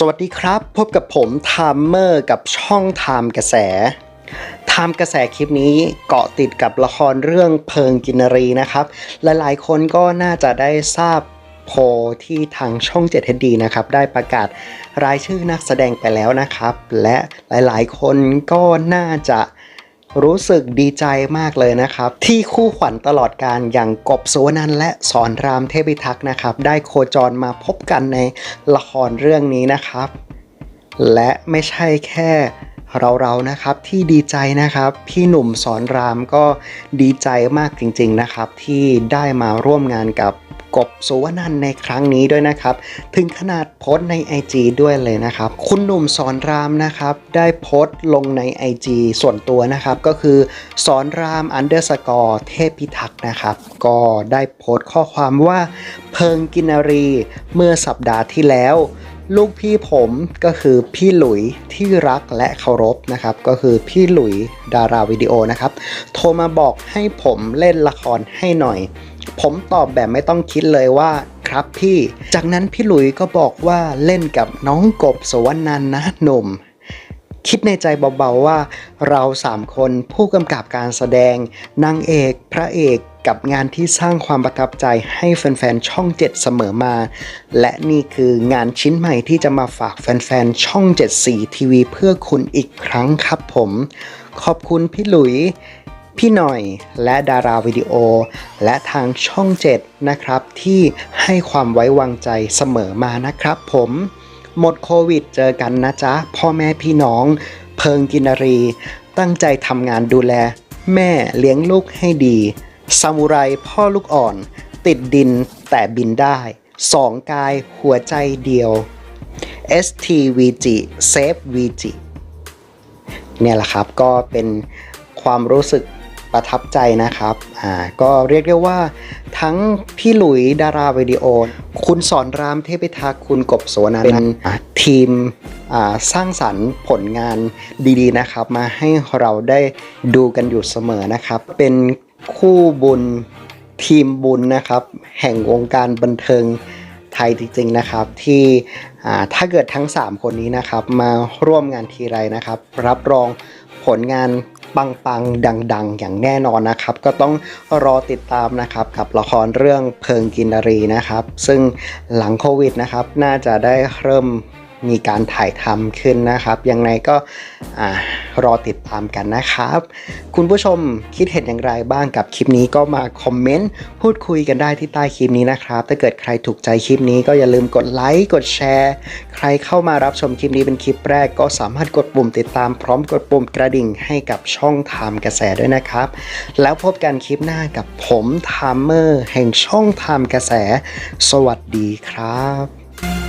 สวัสดีครับ พบกับผมไทม์เมอร์กับช่องไทม์กระแสไทม์กระแสคลิปนี้เกาะติดกับละครเรื่องเพิงกินรีนะครับ หลายๆ คนก็น่าจะได้ทราบโพที่ทางช่อง7 HD นะครับ ได้ประกาศรายชื่อนักแสดงไปแล้วนะครับ และหลายๆ คนก็น่าจะ รู้สึกดีใจมากเลยนะครับ ที่คู่ขวัญตลอดการอย่างกบสุวนันและสอนรามเทพิทักษ์นะครับ ได้โคจรมาพบกันในละครเรื่องนี้นะครับ และไม่ใช่แค่เราๆนะครับที่ดีใจนะครับ พี่หนุ่มสอนรามก็ดีใจมากจริง ๆนะครับ ที่ได้มาร่วมงานกับ กบสุวนันในครั้งนี้ด้วยนะครับ ถึงขนาดโพสต์ใน IG ด้วยเลยนะครับ คุณหนุ่มสอนรามนะครับ ได้โพสต์ลงใน IG ส่วนตัวนะครับ ก็คือสอนรามอันเดอร์สกอร์เทพพิทักษ์นะครับ ก็ได้โพสต์ข้อความว่าเพิงกินรีเมื่อสัปดาห์ที่แล้ว ลูกพี่ผมก็คือพี่หลุยที่รักและเคารพนะครับ ก็คือพี่หลุยดาราวิดีโอนะครับ โทรมาบอกให้ผมเล่นละครให้หน่อย ผมตอบแบบไม่ต้องคิดเลยว่าครับพี่ จากนั้นพี่หลุยก็บอกว่าเล่นกับน้องกบสวรรนันท์นะหนุ่มคิดในใจเบาๆว่าเราสามคนผู้กำกับการแสดงนางเอก พระเอก กับงานที่สร้างความประทับใจให้แฟนๆ ช่อง 7 เสมอมา และนี่คืองานชิ้นใหม่ที่จะมาฝากแฟนๆ ช่อง 7 สีทีวีเพื่อคุณอีกครั้งครับผม ขอบคุณพี่หลุย พี่หน่อยและดาราวิดีโอ และทางช่อง 7 นะครับ ที่ให้ความไว้วางใจเสมอมานะครับผม หมดโควิดเจอกันนะจ๊ะ พ่อแม่พี่น้อง เพิงกินรี ตั้งใจทำงานดูแล แม่เลี้ยงลูกให้ดี ซามูไรพ่อลูกอ่อน ติดดินแต่บินได้ สองกายหัวใจเดียว STVG Save VG เนี่ยแหละครับก็เป็นความรู้สึกประทับใจนะครับ อ่า ก็เรียกได้ว่าทั้งพี่หลุยดาราวิดีโอ คุณสอนรามเทพิทักษ์คุณกบสวนันท์เป็นอ่าทีมอ่าสร้างสรรค์ผลงานดีๆนะครับ มาให้เราได้ดูกันอยู่เสมอนะครับ เป็น คู่บุญทีมบุญนะครับ แห่งวงการบันเทิงไทยจริงๆนะครับ ที่ถ้าเกิดทั้ง 3 คนนี้นะครับ มาร่วมงานทีไรนะครับ รับรองผลงานปังๆ ดังๆ อย่างแน่นอนนะครับ ก็ต้องรอติดตามนะครับกับละครเรื่องเพิงกินรีนะครับ ซึ่งหลังโควิดนะครับ น่าจะได้เริ่ม มีการถ่ายทำขึ้นนะครับ ยังไงก็รอติดตามกันนะครับ คุณผู้ชมคิดเห็นอย่างไรบ้างกับคลิปนี้ก็มาคอมเมนต์พูดคุยกันได้ที่ใต้คลิปนี้นะครับ ถ้าเกิดใครถูกใจคลิปนี้ก็อย่าลืมกดไลค์กดแชร์ ใครเข้ามารับชมคลิปนี้เป็นคลิปแรก ก็สามารถกดปุ่มติดตามพร้อมกดปุ่มกระดิ่งให้กับช่องไทม์กระแสด้วยนะครับ แล้วพบกันคลิปหน้ากับผมไทม์เมอร์แห่งช่องไทม์กระแส สวัสดีครับ